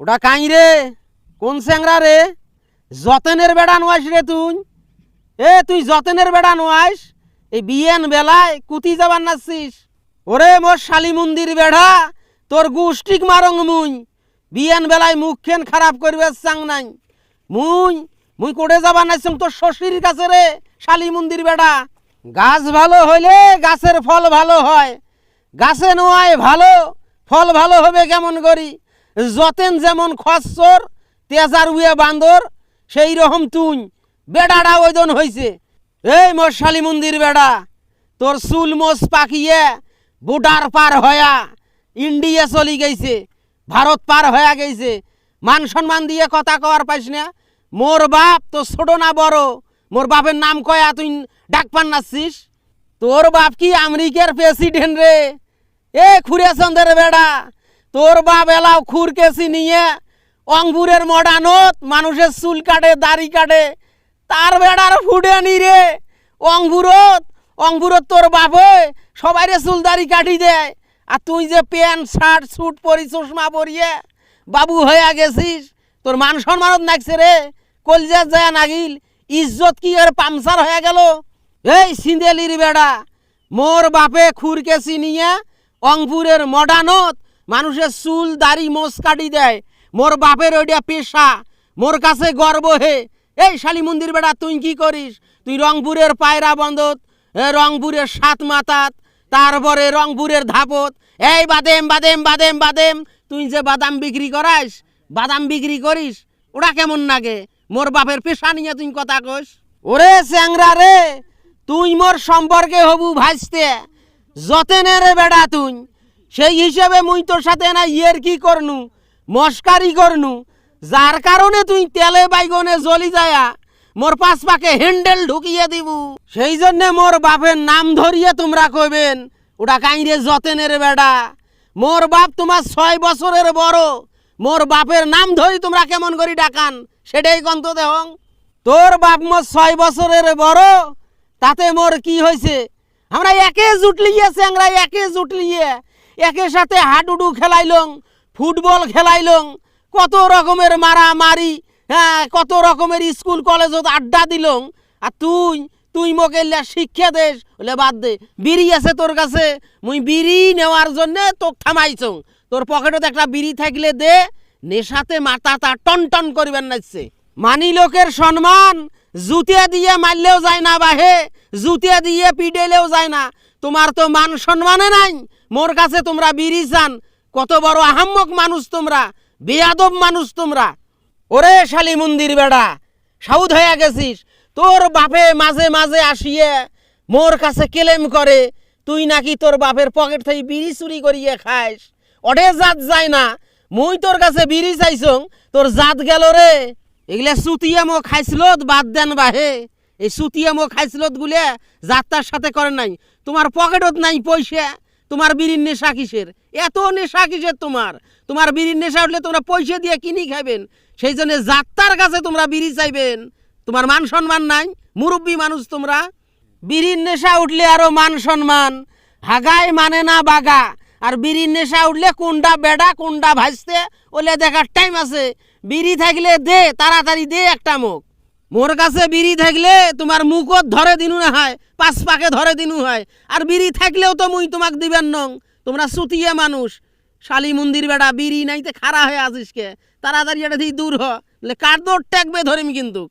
ওটা কাই রে? কোন স্যাংরা রে? যতনের বেড়া নোয়াইস রে তুই। এ, তুই যতনের বেড়া নোয়াইস? এই বিয়েন বেলায় কুতি যাবার নাচছিস। ওরে, মোর শালি মন্দির বেড়া, তোর গুষ্টিক মারং মুই। বিয়েন বেলায় মুখখান খারাপ করবে চাং নাই। মুই মুই কোড়ে যাবার নাচছং তোর শ্বশুর কাছে রে, শালি মন্দির বেড়া। গাছ ভালো হইলে গাছের ফল ভালো হয়। গাছে নোয়ায় ভালো, ফল ভালো হবে কেমন করি? যতেন যেমন খসর তেজার উয়ে বান্দর, সেই রকম তুই। বেড়াটা ওইদন হইছে। এই মোর শালি মন্দির বেড়া, তোর চুল মোস পাকিয়ে বুডার পার হয়া ইন্ডিয়া চলি গেছে ভারত পার হয়ে গেছে মান সম্মান দিয়ে কথা কওয়ার পাইস না। মোর বাপ তো ছোট না বড়। মোর বাপের নাম কয়া তুই ডাক পান নাচ্ছিস? তোর বাপ কি আমেরিকার প্রেসিডেন্ট রে? এ খুরে চন্দ্রের বেড়া তোর বাপ এলাও খুর কেসি নিয়ে অঙ্গুরের মডানত মানুষের চুল কাটে, দাড়ি কাটে। তার বেড়ার ফুটে নি রে অঙ্গুরত। অঙ্গুরত তোর বাপে সবাইরে চুল, দাড়ি কাটি দেয়। আর তুই যে প্যান্ট, শার্ট, স্যুট পরি, চশমা পরিয়ে বাবু হয়ে গেছিস, তোর মান সম্মানত নাকছে রে। কলজা যায় নাগিল, ইজ্জত কি আর পামসার হয়ে গেল? এই সিন্দেলির বেড়া, মোর বাপে খুরকে নিয়ে অঙ্গুরের মডানত মানুষের চুল, দাড়ি মোস কাটি দেয়। মোর বাপের ওইটা পেশা, মোর কাছে গর্ব হে। এই শালি মন্দির বেড়া তুই কি করিস? তুই রংপুরের পায়রা বন্দত রংপুরের সাত মাতাত তারপরে রংপুরের ধাপত। এই বাদেম বাদেম বাদেম বাদেম, তুই যে বাদাম বিক্রি করাস বাদাম বিক্রি করিস, ওটা কেমন লাগে? মোর বাপের পেশা নিয়ে তুই কথা কস ওরে চ্যাংরা রে, তুই মোর সম্পর্কে হবু ভাসতে যতেনে রে বেড়া তুই। সেই হিসেবে মুই তোর সাথে না ইয়ের কি করনু? মস্কারি করনু। যার কারণে তুই তেলে বাইগনে জ্বলি যায়া মোর পাশ পাকে হ্যান্ডেল ঢুকিয়ে দিবু। সেই জন্য মোর বাপের নাম ধরিয়ে তোমরা কইবেন, ওটা কাইরে যতেনের বেড়া। মোর বাপ তোমার ছয় বছরের বড়। মোর বাপের নাম ধরি তোমরা কেমন করি ডাকান? সেটাই কন্ত দেহং। তোর বাপ মোর ছয় বছরের বড়। তাতে মোর কি হয়েছে আমরা একে জুটলিয়ে চ্যাংরা একে জুটলিয়ে। একের সাথে হাডুডু খেলাইলং ফুটবল খেলাইলং কত রকমের মারামারি হ্যাঁ কত রকমের স্কুল কলেজত আড্ডা দিলং আর তুই তুই মোকে শিক্ষা দেশ বলে বাদ দে, বিড়ি আছে তোর কাছে, মুই বিড়ি নেওয়ার জন্যে তোক থামাইছং তোর পকেটত একটা বিড়ি থাকলে দে, নেশাতে মাথা তা টন টন করিবেন নাচছে মানি লোকের সম্মান, জুতিয়া দিয়ে মারলেও যায় না বাহে, জুতিয়া দিয়ে পিডেলেও যায় না। তোমার তো মান সম্মানে নাই মোর কাছে তোমরা বিড়ি চান। কত বড় আহাম্মক মানুষ তোমরা, বেয়াদব মানুষ তোমরা। ওরে শালি মন্দির বেড়া, সাউদ হয়ে গেছিস। তোর বাপে মাঝে মাঝে আসিয়ে মোর কাছে কেলেম করে, তুই নাকি তোর বাপের পকেট থেকে বিড়ি চুরি করিয়ে খাইস। অডে জাত যায় না, মুই তোর কাছে বিড়ি চাইছং, তোর জাত গেল রে। এগুলা সুতিয়া মো খাইছিলত, বাদ দেন বাহে। এই সুতিয়া মো খাইছিলত গুলে যাত্রার সাথে করে নাই। তোমার পকেটত নাই পয়সা। তোমার বিড়ির নেশা কিসের? এত নেশা কিসের তোমার? তোমার বিড়ির নেশা উঠলে তোমরা পয়সা দিয়ে কিনি খাবেন সেই জন্য যাত্রার কাছে তোমরা বিড়ি চাইবেন। তোমার মান সম্মান নাই, মুরব্বী মানুষ তোমরা। বিড়ির নেশা উঠলে আরও মান সম্মান। হাগায় মানে না বাগা। আর বিড়ির নেশা উঠলে কোনটা বেডা কোনটা ভাজতে, ওলে দেখার টাইম আছে। বিড়ি থাকলে দে, তাড়াতাড়ি দে একটা মুখ। মোর কাছে বিড়ি থাকলে তোমার মুখত ধরে দিনু না হয় পাঁচ পাকে ধরে দিনু হয়। আর বিড়ি থাকলেও তো মুই তোমাক দিবেন নং। তোমরা সুতিয়ে মানুষ। শালি মন্দির বেড়া, বিড়ি নাইতে খাড়া হয়ে আসিস কে তাড়াতাড়ি এটা দিয়ে দূর হ। কার দৌড় ট্যাকবে ধরিম কিন্তু?